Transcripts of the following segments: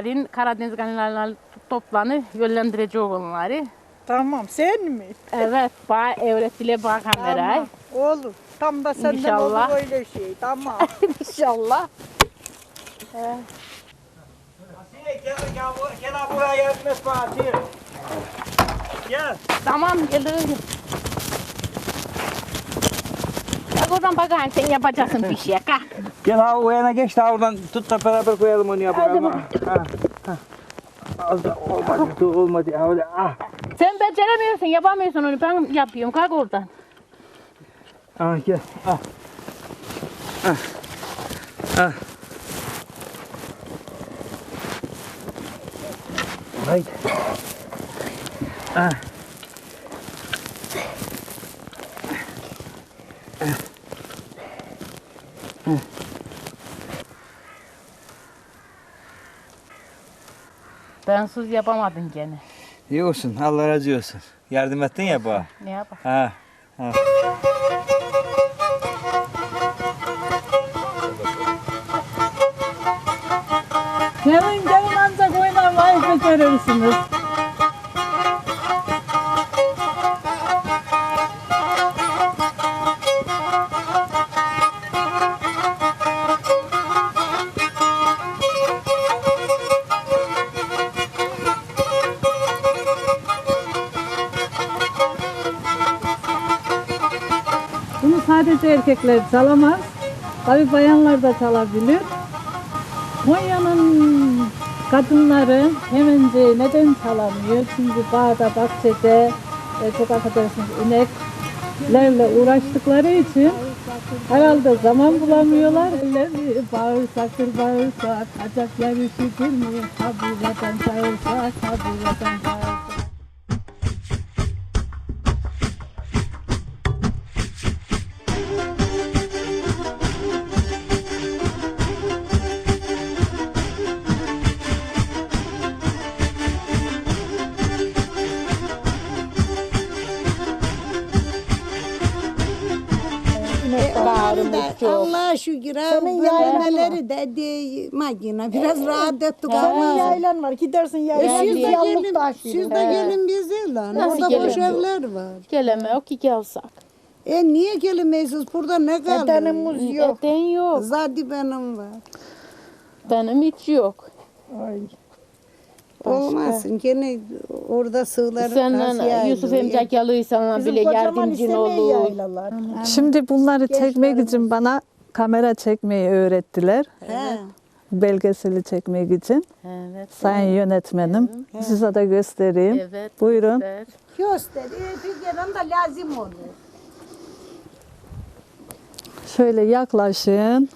Yarın Karadeniz kanallarına toplanı yönlendirecek onları. Tamam sen mi? Evet, bana öğretile bak kamerayı. Tamam. Olur. Tam da senden İnşallah. olur öyle şey. Tamam. İnşallah. Asiye gel gel gel buraya bana Asiye. Gel. Tamam gelirim. Bak oradan bakayım sen yapacaksın bir şey. Kalk. Gel ha o yana geç de oradan tut da beraber koyalım onu yapalım. Ha, ha, ha. Az da olmadı, olmadı. Ha, öyle, ah. Sen beceremiyorsun, yapamıyorsun onu. Ben yapıyorum. Kalk oradan. Ah gel. Ah. Ah. Ah. Haydi. Ah. Bensiz yapamadın gene. İyi olsun. Allah razı olsun. Yardım ettin ya bana. Ne yapalım? Ha. ha. gelin gelin ancak oynamayı becerirsiniz. Erkekler çalamaz. Tabi bayanlar da çalabilir. Konya'nın kadınları hemence neden çalamıyor? Çünkü bağda, bahçede, e, çok affedersiniz ineklerle uğraştıkları için herhalde zaman bulamıyorlar. Bağırsaktır bağırsak, acaklar üşütür mü? Tabi vatan çağırsak, tabi vatan çağırsak. Allah şükür ha bölmeleri de de makine biraz rahat ettik Senin ama. yaylan var, gidersin E, yaylan. Siz de gelin, siz de gelin bize lan. Nasıl Orada boş evler var. Gelemiyor ki gelsak. E niye gelmeyiz? Burada ne kaldı? Vatanımız yok. Eten yok. Zadi benim var. Benim hiç yok. Ay. Olmasın. Gene orada sığları Senden Yusuf emcak sana Bizim bile kocaman yardımcın olur. yaylalar. Şimdi bunları çekmek için bana kamera çekmeyi öğrettiler. He. Belgeseli çekmek için. Evet. Sayın yönetmenim. Size de göstereyim. Evet. Buyurun. göster. Göster. Türkiye'den de lazım olur. Şöyle yaklaşın.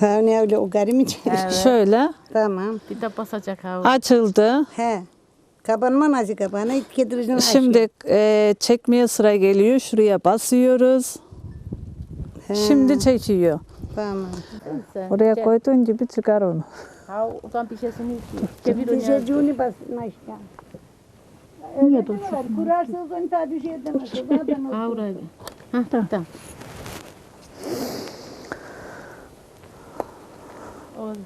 Ha ne öyle o garip mi? Şöyle Tamam. Bir de basacak ha. açıldı. He. Kapanma nasıl kapanı? Kediricini Şimdi e, çekmeye sıra geliyor. Şuraya basıyoruz. Şimdi çekiyor. Tamam. Oraya koyduğun gibi çıkar onu. Ha oradan bir şeysini çevir Bir onu. çocuğunu basın aşağı. Niye dur? Kurarsız onu ta. Zaten o- Ha oraya. Ha tamam. Oldu.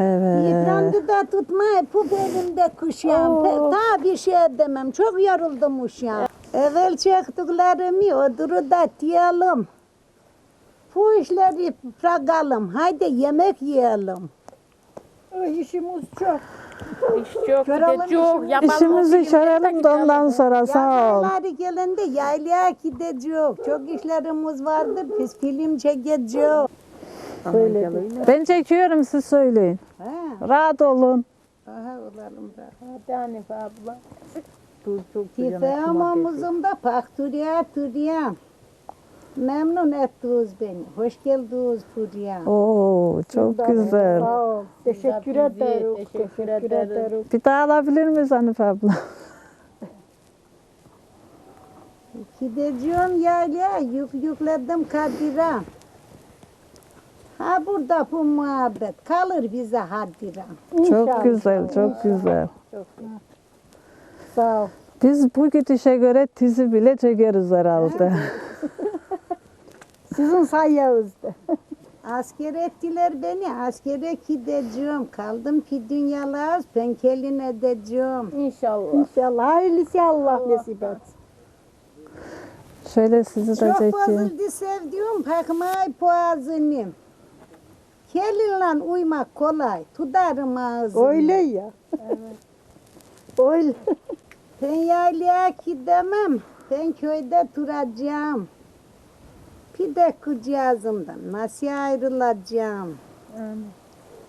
Evet. Yıprandı da tutma bu elimde kuşağım. Daha bir şey demem. Çok yoruldum uşağım. Evvel çektiklerimi oduru da diyelim. Bu işleri bırakalım. Haydi yemek yiyelim. Ay, işimiz çok. İş çok, bir de çok. Yapalım. İşimizi görelim de ondan sonra sağ ol. Yakınları gelende yaylaya gidecek. Çok işlerimiz vardır. Biz film çekeceğiz. Ben çekiyorum siz söyleyin. Ha, Rahat olun. aha olalım da. Hadi Hanife abla. Dur çok Tifamamızın da pakturiya turiya. Memnun ettiniz beni. Hoş geldiniz buraya. Oo çok güzel. Sağ ol. Teşekkür ederim. Teşekkür ederim. Bir daha alabilir miyiz Hanife abla? Gideceğim yaylaya. Yük yükledim Kadir'e. Ha burada bu muhabbet kalır bize haddiren. Çok güzel, çok güzel. Sağ ol. Biz bu gidişe göre tizi bile çekeriz herhalde. Sizin sayenizde. Asker ettiler beni. Askere gideceğim. Kaldım ki dünyalar. Ben kelin edeceğim. İnşallah. İnşallah. Hayırlısı Allah nasip. Şöyle sizi de Çok çekeyim. fazla sevdiğim pakmay boğazını. Kelinle uymak kolay. Tutarım ağzını. Öyle ya. Öyle. Ben yaylaya gidemem. Ben köyde duracağım. Pide kucağızımdan nasıl ayrılacağım?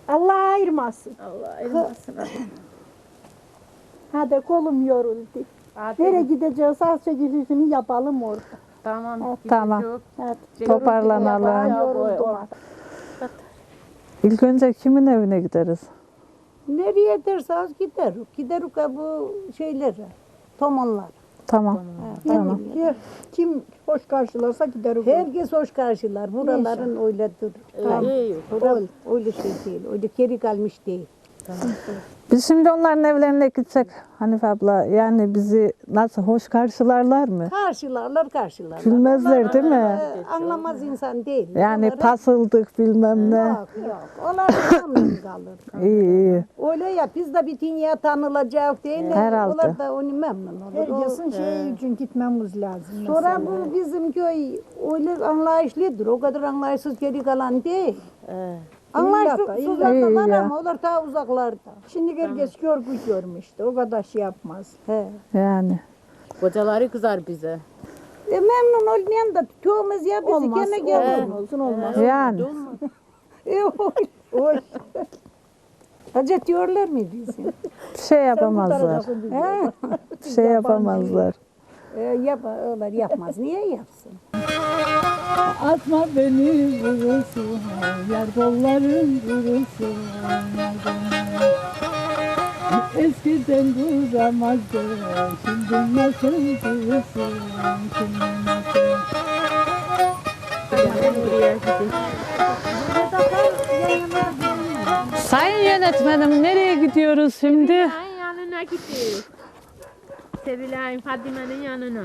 Allah ayırmasın. Allah ayırmasın. Hadi kolum yoruldu. Nereye gideceğiz? Az çekilişini yapalım orada. Tamam. Tamam. Hadi. Toparlanalım. Yoruldum. İlk önce kimin evine gideriz? Nereye derseniz gideriz. Gideriz ha bu şeylere. Tomonlar. Tamam. Tamam. Kim, kim hoş karşılarsa gideriz. Herkes hoş karşılar. Buraların öyledir. Öyle. Öyle, öyle şey değil. Öyle geri kalmış değil. Biz şimdi onların evlerine gitsek Hanife abla yani bizi nasıl hoş karşılarlar mı? Karşılarlar karşılarlar. Gülmezler değil mi? Ee, anlamaz insan değil. Yani Onlara- pasıldık bilmem ne. Yok yok. Onlar memnun kalır. İyi iyi. Öyle ya biz de bir dünya tanılacak değil mi? Herhalde. Onlar da onu memnun olur. O- Herkesin şeyi için gitmemiz lazım. Sonra bu bizim köy öyle anlayışlıdır. O kadar anlayışsız geri kalan değil. Anlayışsızlar İyi da var ya. ama onlar daha uzaklarda. Şimdi herkes görgü görmüştü. O kadar şey yapmaz. He. Yani. Kocaları kızar bize. E, memnun olmayan da köyümüz ya bizi Olmaz. gene gelir. Olsun, olsun olmaz. Yani. E, oy, oy. Hacet diyorlar mı? Bir şey yapamazlar. He. Bir şey yapamazlar. E, yap, onlar yapmaz. Niye yapsın? Atma beni vurursun, yar kolların vurursun. Eskiden duramazdım, şimdi nasıl durursun, şimdi nasıl? Sayın yönetmenim nereye gidiyoruz şimdi? Ay yanına gidiyor. Sevilay'ın Fadime'nin yanına.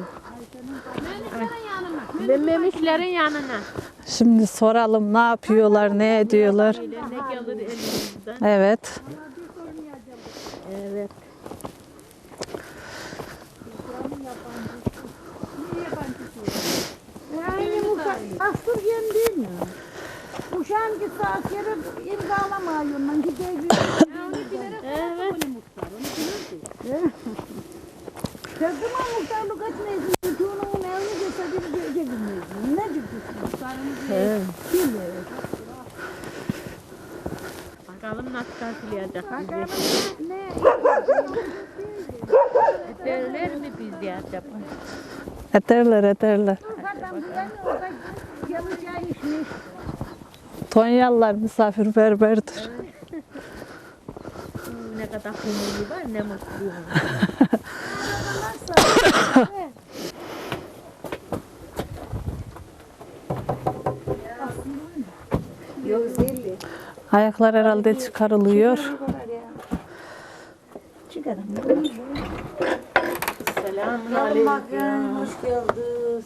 Ve Memişlerin yanına. Şimdi soralım ne yapıyorlar, ne ediyorlar. Ne gelir elimizden. Evet. Evet. Yani bu astır değil mi? Uşağın ki saat yere imzalamıyor. Ben gideceğim. Evet. Kızım ama muhtarlık etmeyiz. Çoğunun evini geçse bir gece bilmeyiz. Ne ciddisin? Bakalım nasıl karşılayacak bizi. Ne? Derler mi biz ya acaba? Geleceği işmiş. Tonyalılar misafirperverdir. Ne kadar kıymetli var ne mutlu. Ayaklar herhalde çıkarılıyor. Çıkarım. Selamun Aleyküm. Hoş geldiniz.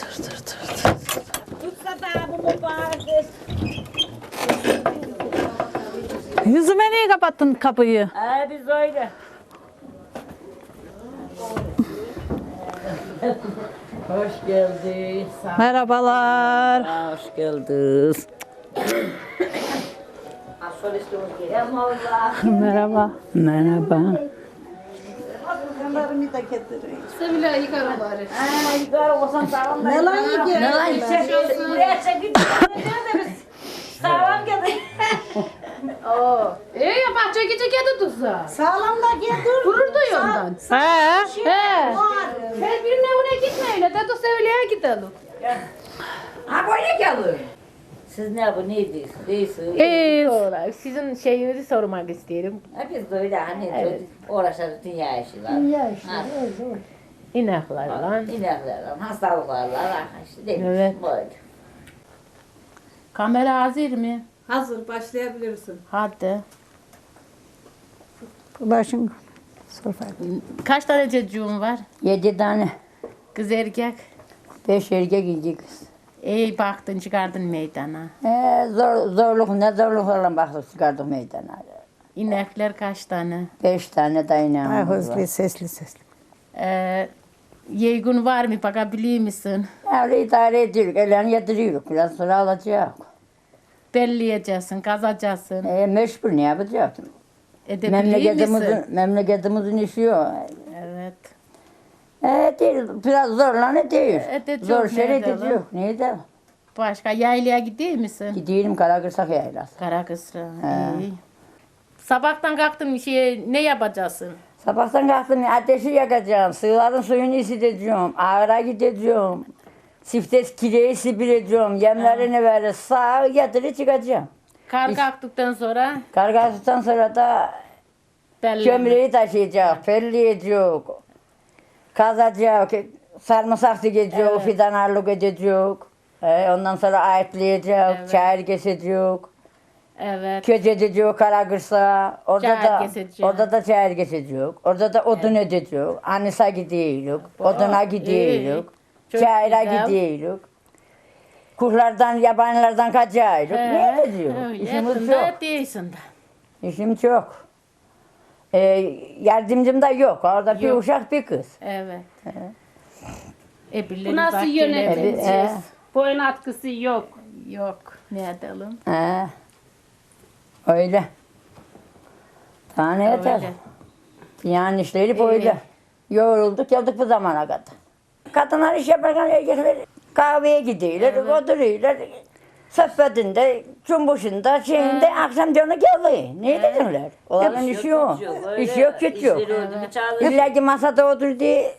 Dur dur dur. Yüzüme niye kapattın kapıyı? Ee, biz öyle. Hoş geldiniz. Merhabalar. Hoş geldiniz. Merhaba. Merhaba. Kanlarımı da getireyim. Ne lan yiyeceğiz? Ne lan yiyeceğiz? Buraya çekip Sağlam geldi. İyi ya bahçe gece kedi tutsa. Sağlam da getir. Durur da yoldan. He? He. Her birinin evine gitme öyle. Dedo Sevilay'a gidelim. Ha böyle gelir. Siz ne bu neydi? İyi. Sonra sizin şeyinizi sormak isterim. Ha biz de öyle hani evet. uğraşırız dünya işi var. Ya işte Ha. İneklerle. İneklerle, hastalıklarla, işte mi? Evet. Böyle. Kamera hazır mı? Hazır başlayabilirsin. Hadi. Başın sor bakayım. Kaç tane çocuğun var? Yedi tane, Kız erkek. beş erkek iki kız. İyi baktın çıkardın meydana. Ee, zor, zorluk ne zorluklarla baktık çıkardık meydana. İnekler kaç tane? Beş tane Ay dayanağımız var. hızlı sesli sesli. Ee, yeğün var mı bakabiliyor musun? Öyle idare ediyoruz, ellerini yediriyoruz. Biraz sonra alacak. Belleyeceksin, kazacaksın. E, mecbur ne yapacak? Edebiliyor Memleketimizin, musun? memleketimizin işi o. Evet. E, değil, biraz zorlan ediyor. Edecek, Zor şey ne edelim? ediyor. Ne edelim? Başka yaylaya gidiyor musun? Gidiyorum Karagırsak yaylası. Karakısra. He. iyi. Sabahtan kalktın şey ne yapacaksın? Sabahtan kalktım ateşi yakacağım, sığların suyunu isiteceğim, ağıra gideceğim. Siftes kireyi sipireceğim, yemlerini verir, sağ yatırı çıkacağım. Kar kalktıktan sonra Kargasıktan sonra da belli. Kömreyi taşıyacak, felleyecek, kazacak, sarımsak dikecek, Evet. fidanarlık edecek. He, ondan sonra ayıtlayacak, Evet. çayır kesecek, Evet. köz edecek, karagırsa. Orada Çayır da kesecek. orada da çayır kesecek. Orada da odun edecek. Anisa gidiyoruz, oduna gidiyoruz, Çok çayıra güzel. gidiyoruz. Kuhlardan, yabanilerden kaçıyoruz. Ne ediyor? İşimiz çok. Değilsin de. İşim çok. Ee, yardımcım da yok. Orada bir Yok. uşak bir kız. Evet. E, Bu nasıl yönetim? birileri- Ee, Boyun atkısı yok. Yok. Ne edelim? ee, öyle. Daha ne yeter? Yani işleri böyle. Yorulduk geldik bu zamana kadar. Kadınlar iş yaparken erkekler kahveye gidiyorlar, oturuyorlar. Sohbetinde, cumbuşunda, şeyinde akşam canı geliyor. Ne dediler? Olanın işi o. İş yok, güç yok. İlla ki masada otur diye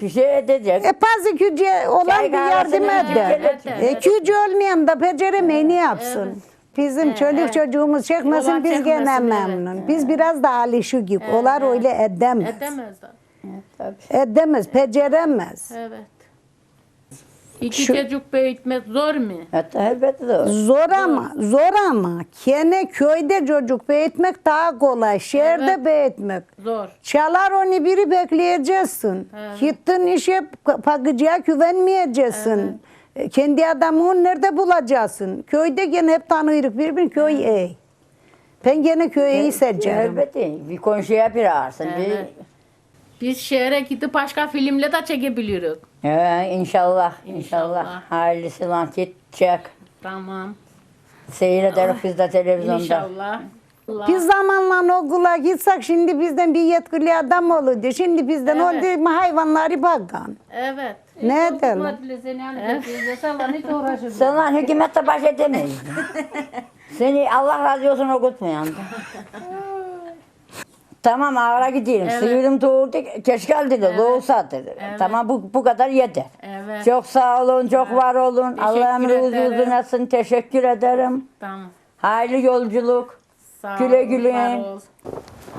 bir şey edecek. E bazı gücü olan Çay bir yardım eder. E gücü olmayan da beceremeyi ne yapsın? Bizim çocuk çocuğumuz çekmesin Onlar biz gene çekmesin, evet. memnun. Biz biraz da alışık. Onlar öyle edemez. Edemezler. Edemez, beceremez. Evet. İki Şu- çocuk büyütmek zor mu? Hatta elbette o. Zor ama, zor ama. Kene köyde çocuk büyütmek daha kolay. Şehirde Evet. büyütmek. Zor. Çalar onu biri bekleyeceksin. Gittin işe pakıcıya güvenmeyeceksin. E, Kendi adamını nerede bulacaksın? Köyde gene hep tanıyoruz birbirini köy iyi. Ben gene köyü iyi seçerim. Elbette. Bir komşuya bir ağırsın. Evet. Biz şehre gidip başka filmle de çekebiliyoruz. He, inşallah, inşallah. İnşallah. Hayırlısı lan git çek. Tamam. Seyrederiz biz de televizyonda. İnşallah. Biz zamanla okula gitsek şimdi bizden bir yetkili adam olurdu. Şimdi bizden Evet. oldu hayvanları bakan. Evet. Ne edelim? Sen lan hükümette baş edemeyiz. Seni Allah razı olsun okutmayan. tamam ağara gidelim. Evet. Sıyırım doğurdu. Keşke dedi. Doğursa dedi. Tamam bu, bu kadar yeter. Evet. Çok sağ olun, çok var olun. Allah ömrünüzü ederim. uzun etsin. Teşekkür ederim. Tamam. Hayırlı yolculuk. Sağ Güle güle. var.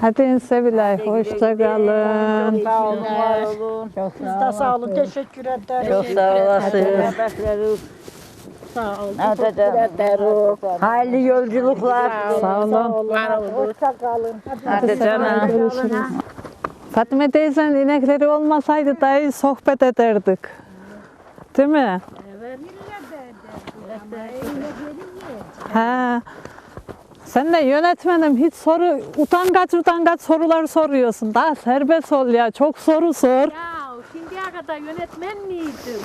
Hadi Sevilay, hoşça kalın. Biz de sağ olun, teşekkür ederiz. Çok sağ olasın. Sağ olun. Hadi Hayırlı yolculuklar. Sağ olun. Var ol. Hoşça kalın. Hadi canım. Görüşürüz. Fatime teyzenin inekleri olmasaydı dahi sohbet ederdik. Değil mi? Evet. Ha. Sen de yönetmenim hiç soru utangaç utangaç sorular soruyorsun. Daha serbest ol ya. Çok soru sor. Ya şimdiye kadar yönetmen miydim?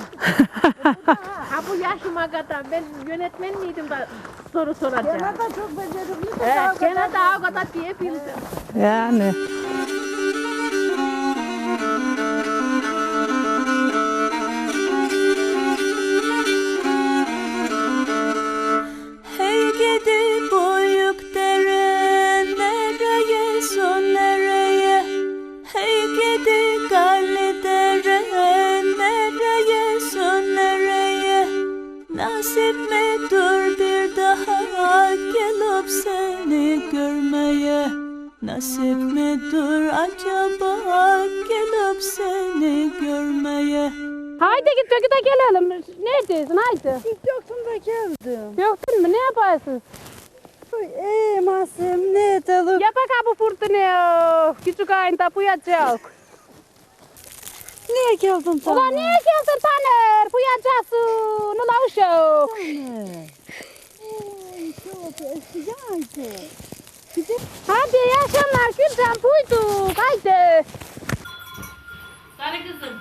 ha bu yaşıma kadar ben yönetmen miydim da soru soracağım. Gene de çok becerikli. Evet, gene daha o kadar diyebildim. Yani. Sarı kızım.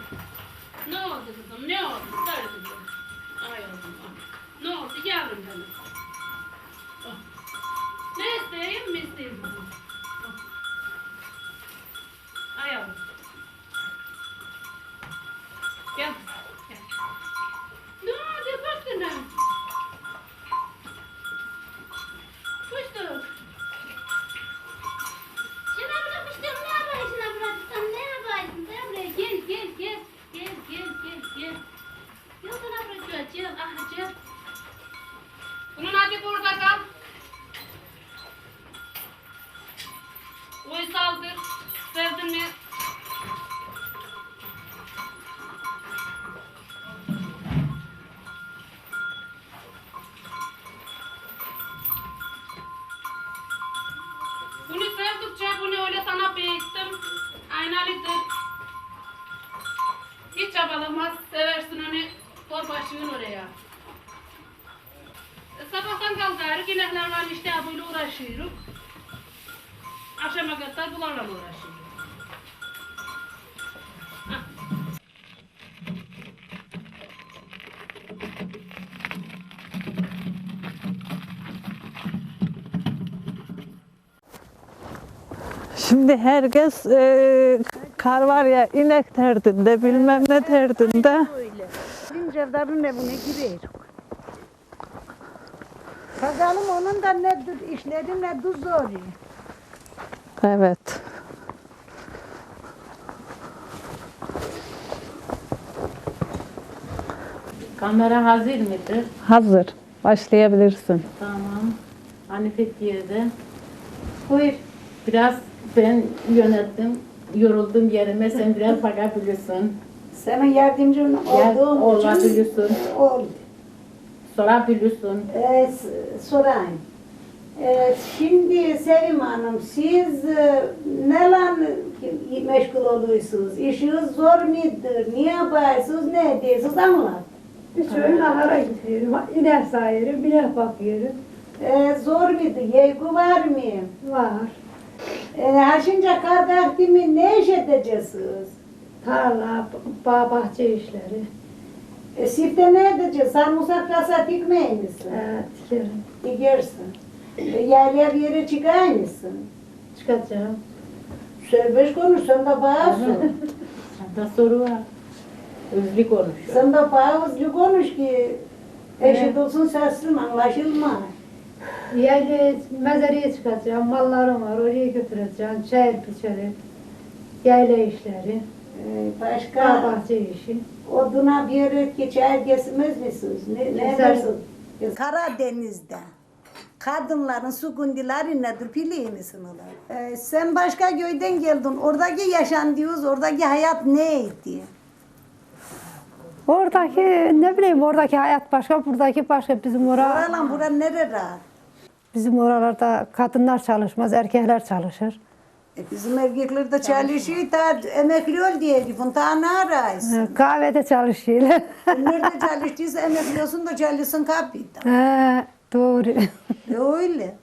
Ne oldu kızım? Ne oldu? Sarı kızım. Ay oğlum. Ne oldu yavrum benim? Ah. Ne isteyeyim mi isteyeyim kızım? Ah. Ay yavrum. Gel. Gel. Ne oldu baktın Kuştuk. Şuna bırakmıştım ne yapayım şuna bırakmıştım ne yapayım sen buraya gel gel gel gel gel gel gel Gel sana bırakıyor gel ah gel Bunun hadi burada kal Uysaldır sevdin mi? Bunu sevdikçe bunu öyle sana büyüttüm. Aynalıdır. Hiç çabalamaz. Seversin onu. Kor başığın oraya. E, sabahtan kalkarız. İneklerle işte böyle uğraşıyoruz. Akşama kadar bunlarla uğraşıyoruz. Şimdi herkes e, kar var ya inek derdinde bilmem ne derdinde. Cevdarın evine giriyoruz. Bakalım onun da ne dü- işleri ne düz oluyor. Evet. Kamera hazır mıdır? Hazır. Başlayabilirsin. Tamam. Hanife girdi. Buyur. Biraz ben yönettim. Yoruldum yerime. Sen biraz bakabilirsin. Senin yardımcın Gel, olduğun olabilirsin. oldu. Sorabilirsin. Ee, s- sorayım. Ee, şimdi Sevim Hanım siz e, neler meşgul oluyorsunuz? İşiniz zor mudur? Niye yaparsınız? Ne ediyorsunuz? Anlat. Bir öğün ahara gidiyorum. İnek sayıyorum, binek bakıyorum. Ee, zor mudur? Yeygu var mı? Var. Ee, haşince kadar mi ne iş edeceksiniz? Tarla, bağ bahçe işleri. E, sifte ne edeceğiz? Sarımsak rasa dikmeyi misin? Evet, dikerim. Dikersin. E, yerliye bir yere çıkar mısın? Çıkacağım. Serbest konuş, sen de bağırsın. Hatta soru var. Hızlı konuşuyor. sen de bayağı hızlı konuş ki eşit olsun sesin anlaşılma. Yerli mezaraya çıkacağım, mallarım var, oraya götüreceğim. Çay biçerim, yayla işleri, Ee, bağ başka bahçe işi. oduna bir yere geçer kesmez misiniz? Ne, ne Keser. edersin? Karadeniz'de kadınların sukundileri nedir biliyor musun ulan? Ee, sen başka köyden geldin. Oradaki yaşantınız, oradaki hayat neydi? Oradaki, ne bileyim, oradaki hayat başka, buradaki başka. Bizim ora, Oralan bura nerede? Bizim oralarda kadınlar çalışmaz, erkekler çalışır. E, bizim erkekler de çalışıyor da emekli ol diye. Bundan ne arayısın? Ee, Kahvede çalışıyorlar. Nerede çalıştıysa emekli olsun da çalışsın kapita. He, doğru. E, Öyle.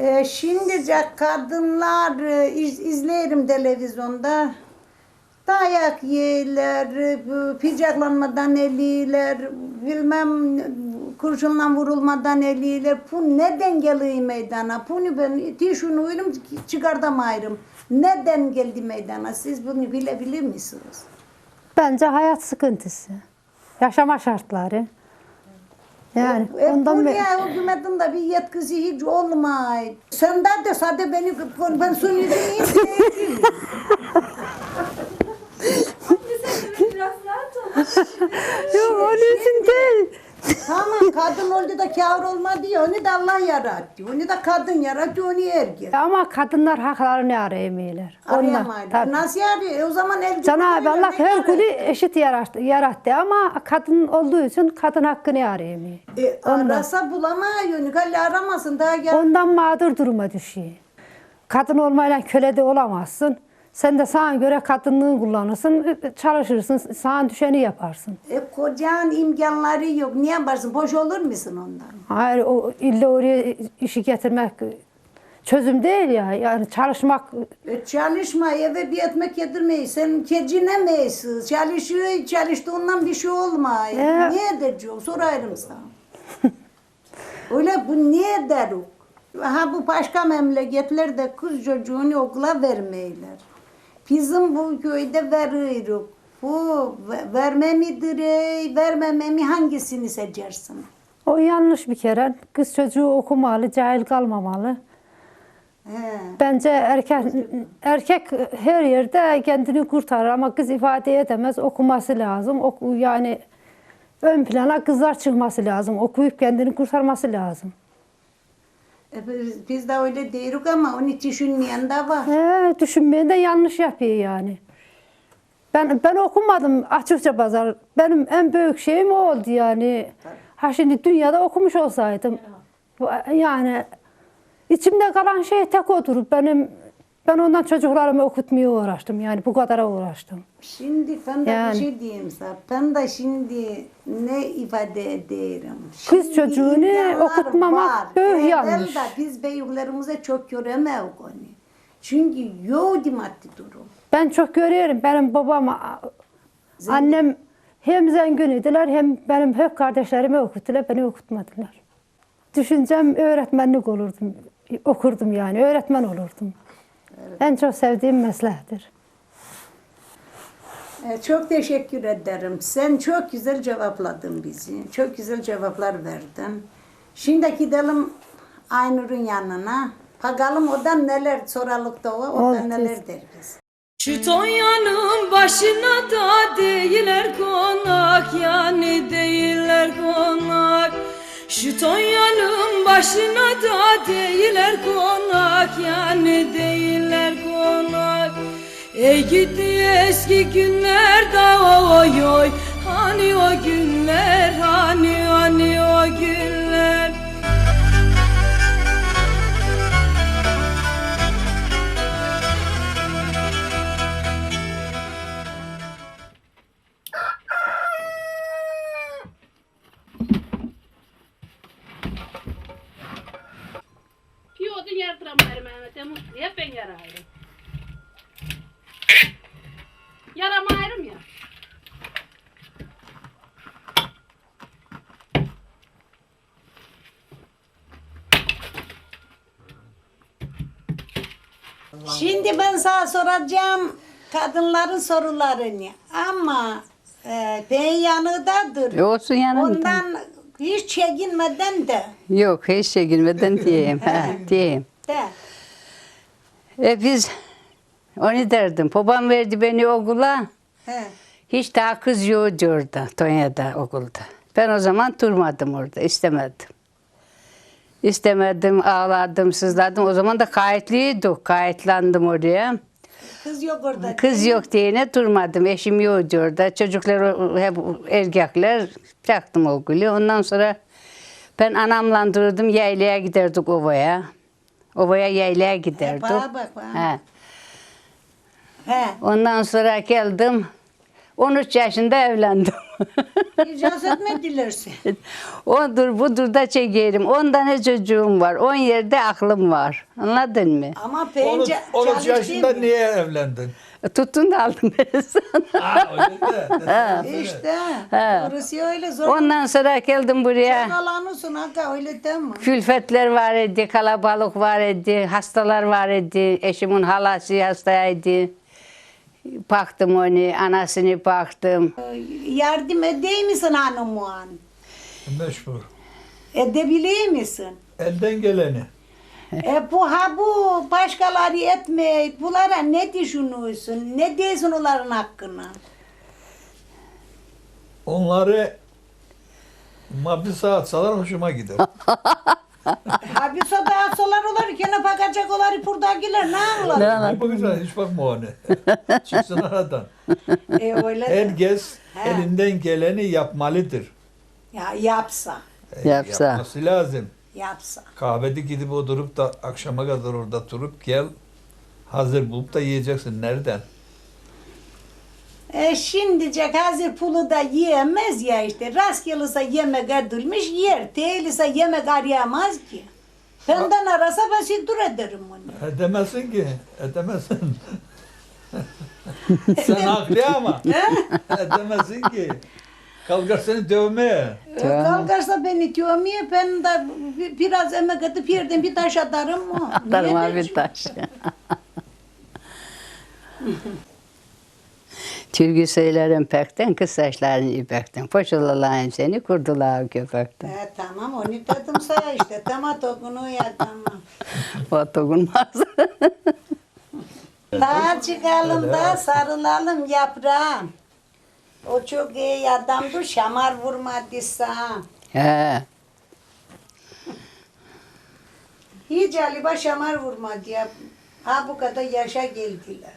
E, şimdice kadınlar e, iz, izlerim televizyonda. Dayak yerler, bu picaklanmadan eliler, bilmem kurşunla vurulmadan eliler. Bu neden geliyor meydana? Bunu ben tişunu uyum çıkartamayırım. Neden geldi meydana? Siz bunu bilebilir misiniz? Bence hayat sıkıntısı. Yaşama şartları. Yani E, ondan be- buraya hükümetin de bir yetkisi hiç olmay. Sen de de sadece beni ben sunucuyum. Yok onun için değil. Tamam kadın oldu da kâr olmadı ya. Onu da Allah yarattı. Onu da kadın yarattı, onu erkek. Ama kadınlar haklarını arayamıyorlar. Arayamaydı. tabii. Nasıl arıyor? E o zaman el Cenab-ı cümleyle Allah ne her kulü eşit yarattı, yarattı ama kadın olduğu için kadın hakkını arayamıyor. E, arasa bulamıyor. Galle aramasın daha gel. Ondan mağdur duruma düşüyor. Kadın olmayla köle de olamazsın. Sen de sana göre kadınlığı kullanırsın, çalışırsın, sana düşeni yaparsın. E kocan imkanları yok. Niye yaparsın? Boş olur musun ondan? Hayır, o illa oraya işi getirmek çözüm değil ya. Yani çalışmak E çalışma eve bir ekmek yedirmeyi. Sen kecinemeyisin. Çalışıyor, çalıştığından bir şey olmuyor. E. Niye edeceğim? Sorarım sana. Öyle bu niye derik? Ha bu başka memleketlerde kız çocuğunu okula vermeyler. Bizim bu köyde veriyoruz. Bu ve- verme midir, vermeme mi hangisini seçersin? o yanlış bir kere. Kız çocuğu okumalı, cahil kalmamalı. He. Bence erkek erkek her yerde kendini kurtarır ama kız ifade edemez. Okuması lazım. Oku, yani ön plana kızlar çıkması lazım. Okuyup kendini kurtarması lazım. Biz- de öyle diyoruz ama onu düşünmeyen de var. He, düşünmeyen de yanlış yapıyor yani. Ben ben okumadım açıkça pazar. Benim en büyük şeyim o oldu yani. Ha şimdi dünyada okumuş olsaydım. Yani içimde kalan şey tek odur. Benim ben ondan çocuklarımı okutmaya uğraştım. Yani bu kadara uğraştım. Şimdi ben de Yani. bir şey diyeyim sana. Ben de şimdi ne ifade ederim? Kız Şimdi çocuğunu imkanlar okutmamak büyük Evvel yanlış. de biz beyliklerimize çok göremeyiz onu. Çünkü yoktu maddi durum. Ben çok görüyorum. Benim babam, annem hem zengin idiler hem benim hep kardeşlerimi okuttular. Beni okutmadılar. Düşüncem öğretmenlik olurdum. Okurdum yani. Öğretmen olurdum. En çok sevdiğim meslektir. E, Çok teşekkür ederim. Sen çok güzel cevapladın bizi. Çok güzel cevaplar verdin. Şimdi gidelim Aynur'un yanına. Bakalım odan neler soralım da o, odan neler der biz. Şu Tonya'nın başına da değiller konak yani değiller konak Şu Tonya'nın başına da değiller konak yani değiller konak. Ey gidi eski günler da oy oy. Hani o günler hani hani o günler Yardıramayırım Mehmet'e. Hep ben yarayırım. Yaramayırım ya. Şimdi ben sana soracağım kadınların sorularını ama e, ben yanındadır. Olsun yanında. Ondan hiç çekinmeden de. Yok hiç çekilmeden diyeyim. ha, diyeyim. De. E biz onu derdim. Babam verdi beni okula. He. Hiç daha kız yok diyordu Tonya'da okulda. Ben o zaman durmadım orada. istemedim. İstemedim, ağladım, sızladım. O zaman da kayıtlıydık. Kayıtlandım oraya. Kız yok orada. Kız yok diyene durmadım. Eşim yok diyordu. Çocuklar hep erkekler. Bıraktım okulu. Ondan sonra ben anamla dururdum. Yaylaya giderdik ovaya. Ovaya yaylaya giderdik. Bana bak bana. He. He. Ondan sonra geldim. 13 yaşında evlendim. İcazet mi dilersin? Odur budur da çekerim. 10 tane çocuğum var. 10 yerde aklım var. Anladın mı? Ama Onu, bence 13 yaşında niye evlendin? Tuttun da aldım beni sana. Ha, öyle de. İşte. Orası öyle zor. Ondan sonra geldim buraya. Kalanısın aga öyle değil mi? Külfetler var idi, kalabalık var idi, hastalar var idi. Eşimin halası hastaydı. Baktım onu, anasını baktım. Yardım edeyim misin hanımın? Meşhur. Edebilir misin? Elden geleni. E bu ha bu başkaları etme. Bunlara ne düşünüyorsun? Ne diyorsun onların hakkında? Onları Ama bir saat salar hoşuma gider. Ha bir soda atsalar olur, gene bakacak olar buradakiler ne anlar? Ne bakacağız hiç bakma ona. Çıksın aradan. E öyle de. Herkes He. elinden geleni yapmalıdır. Ya yapsa, E, Yapsa. Yapması lazım. Yapsa. Kahvede gidip oturup da akşama kadar orada durup gel. Hazır bulup da yiyeceksin. Nereden? E şimdicek hazır pulu da yiyemez ya işte. Rastgelese yemek edilmiş yer. Değilse yemek arayamaz ki. Benden arasa ben sildur ederim onu. Edemezsin ki. Edemezsin. Sen haklı ama. Edemezsin ki. Kalkar seni dövmeye. E, Kalkarsa beni dövmeye ben de bi- biraz emek edip yerden bir taş atarım? Atarım abi edeceğim? taş. Türkü söylerim pekten, kız saçların ipekten. Poşalalayım seni, kurdular köpekten. E, tamam onu dedim sana işte. Tamam tokunu ya tamam. O dokunmaz. Daha çıkalım da sarılalım yaprağım. O çok iyi adamdı şamar vurmadıysa. He. Hiç Ali şamar vurmadı ya. Ha bu kadar yaşa geldiler.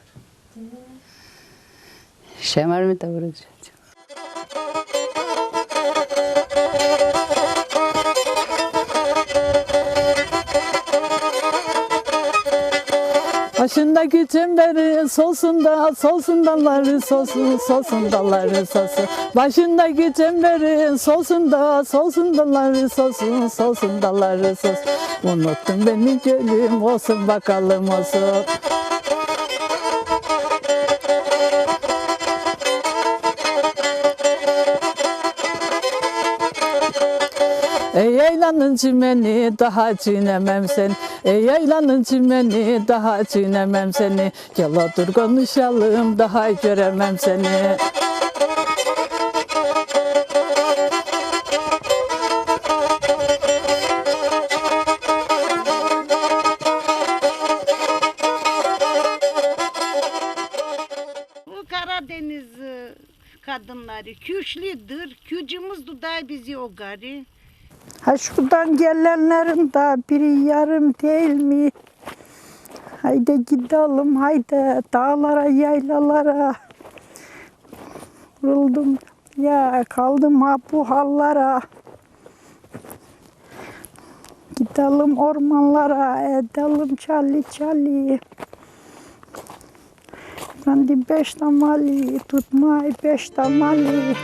Şemar mı da vuracak? Başındaki çemberi solsun da solsun dalları solsun solsun dalları solsun. Başındaki çemberi solsun da solsun dalları solsun solsun dalları solsun. Unuttun beni gönlüm olsun bakalım olsun. Ey yaylanın çimeni daha çiğnemem seni Ey yaylanın çimeni daha çiğnemem seni Gel otur konuşalım daha göremem seni Bu Karadeniz kadınları güçlüdür. Gücümüz tutar bizi o gari. Ha şuradan gelenlerin de biri yarım değil mi? Haydi gidelim haydi dağlara yaylalara. Vuruldum ya kaldım ha bu hallara. Gidelim ormanlara edelim çalı çalı. De beş damali tutmay beş damali.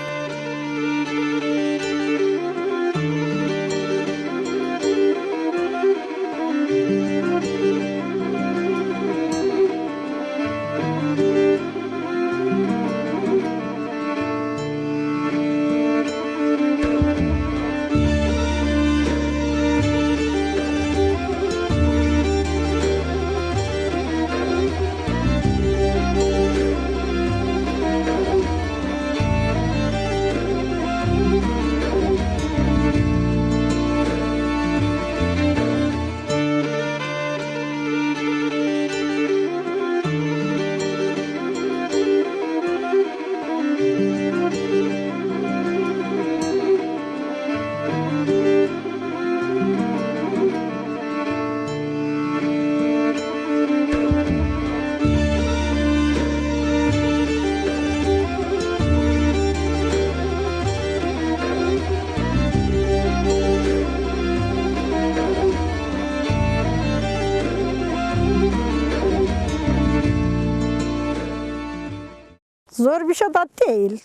Zor bir şey de değil.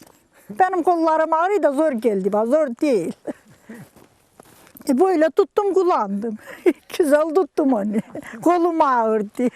Benim kollarım ağrıyor da zor geldi bana, zor değil. E böyle tuttum kullandım. Güzel tuttum onu. Kolum ağırdı.